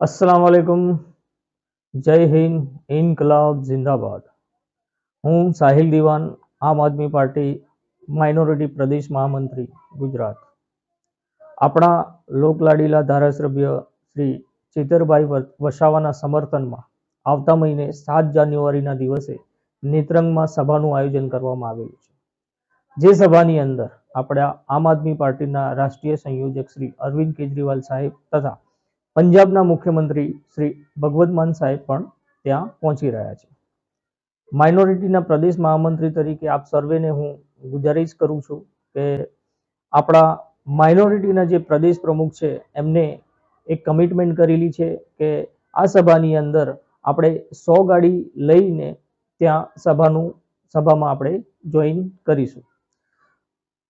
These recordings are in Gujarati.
વાલેકુમ જય હિન્દ ઇનકલાબ જિંદાબાદ હું સાહિલ દિવાન, આમ આદમી પાર્ટી, માઇનોરિટી પ્રદેશ મહામંત્રી, ગુજરાત. આપણા લોકલાડીલા ધારાસભ્ય શ્રી ચેતરભાઈ વસાવાના સમર્થનમાં આવતા મહિને સાત જાન્યુઆરીના દિવસે નેત્રંગમાં સભાનું આયોજન કરવામાં આવેલું છે. જે સભાની અંદર આપણા આમ આદમી પાર્ટીના રાષ્ટ્રીય સંયોજક શ્રી અરવિંદ કેજરીવાલ સાહેબ તથા પંજાબના મુખ્યમંત્રી શ્રી ભગવત માન સાહેબ પણ ત્યાં પહોંચી રહ્યા છે. માઇનોરિટીના પ્રદેશ મહામંત્રી તરીકે આપ સર્વેને હું ગુજારિશ કરું છું કે આપણા માઇનોરિટીના જે પ્રદેશ પ્રમુખ છે, એમને એક કમિટમેન્ટ કરેલી છે કે આ સભાની અંદર આપણે સો ગાડી લઈને ત્યાં સભાનું, સભામાં આપણે જોઈન કરીશું.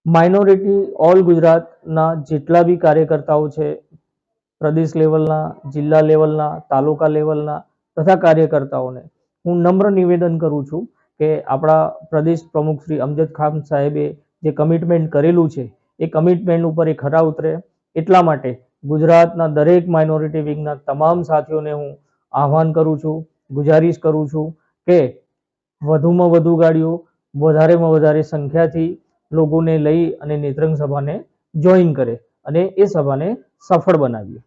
માઇનોરિટી ઓલ ગુજરાતના જેટલા બી કાર્યકર્તાઓ છે પ્રદેશ લેવલના, જિલ્લા લેવલના, તાલુકા લેવલના તથા કાર્યકર્તાઓને હું નમ્ર નિવેદન કરું છું કે આપણા પ્રદેશ પ્રમુખ શ્રી અમજદ ખાન સાહેબે જે કમિટમેન્ટ કરેલું છે, એ કમિટમેન્ટ ઉપર એ ખરા ઉતરે. એટલા માટે ગુજરાતના દરેક માઇનોરિટી વિંગના તમામ સાથીઓને હું આહવાન કરું છું, ગુજારિશ કરું છું કે વધુમાં વધુ ગાડીઓ વધારેમાં વધારે સંખ્યાથી લોકોને લઈ અને નેત્રંગ સભાને જોઈન કરે અને એ સભાને સફળ બનાવીએ.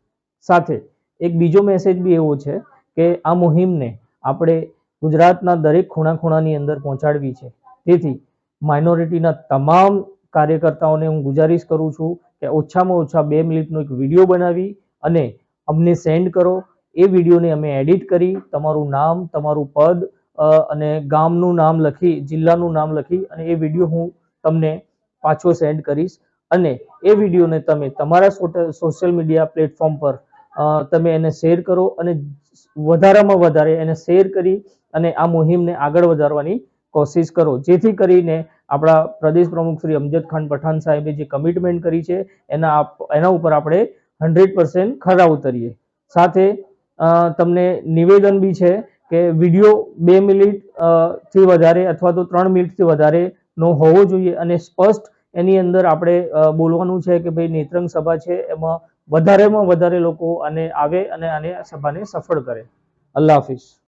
સાથે એક બીજો મેસેજ બી એવો છે કે આ મુહિમને આપણે ગુજરાતના દરેક ખૂણા ખૂણાની અંદર પહોંચાડવી છે. તેથી માઇનોરિટીના તમામ કાર્યકર્તાઓને હું ગુજારિશ કરું છું કે ઓછામાં ઓછા બે મિનિટનો એક વીડિયો બનાવી અને અમને સેન્ડ કરો. એ વિડીયોને અમે એડિટ કરી, તમારું નામ, તમારું પદ અને ગામનું નામ લખી, જિલ્લાનું નામ લખી અને એ વીડિયો હું તમને પાછો સેન્ડ કરીશ. અને એ વિડીયોને તમે તમારા સોશિયલ મીડિયા પ્લેટફોર્મ પર તમે એને શેર કરો અને વધારામાં વધારે એને શેર કરી અને આ મુહિમને આગળ વધારવાની કોશિશ કરો. જેથી કરીને આપણા પ્રદેશ પ્રમુખ શ્રી અમજદ ખાન પઠાણ સાહેબે જે કમિટમેન્ટ કરી છે, એના એના ઉપર આપણે હંડ્રેડ પર્સન્ટ ખરા ઉતરીએ. સાથે તમને નિવેદન બી છે કે વીડિયો બે મિનિટથી વધારે અથવા તો ત્રણ મિનિટથી વધારે નો હોવો જોઈએ અને સ્પષ્ટ એની અંદર આપણે બોલવાનું છે કે ભાઈ નેત્રંગ સભા છે, એમાં વધારેમાં વધારે લોકો આને આવે અને આને સભાને સફળ કરે. અલ્લાહ હાફિઝ.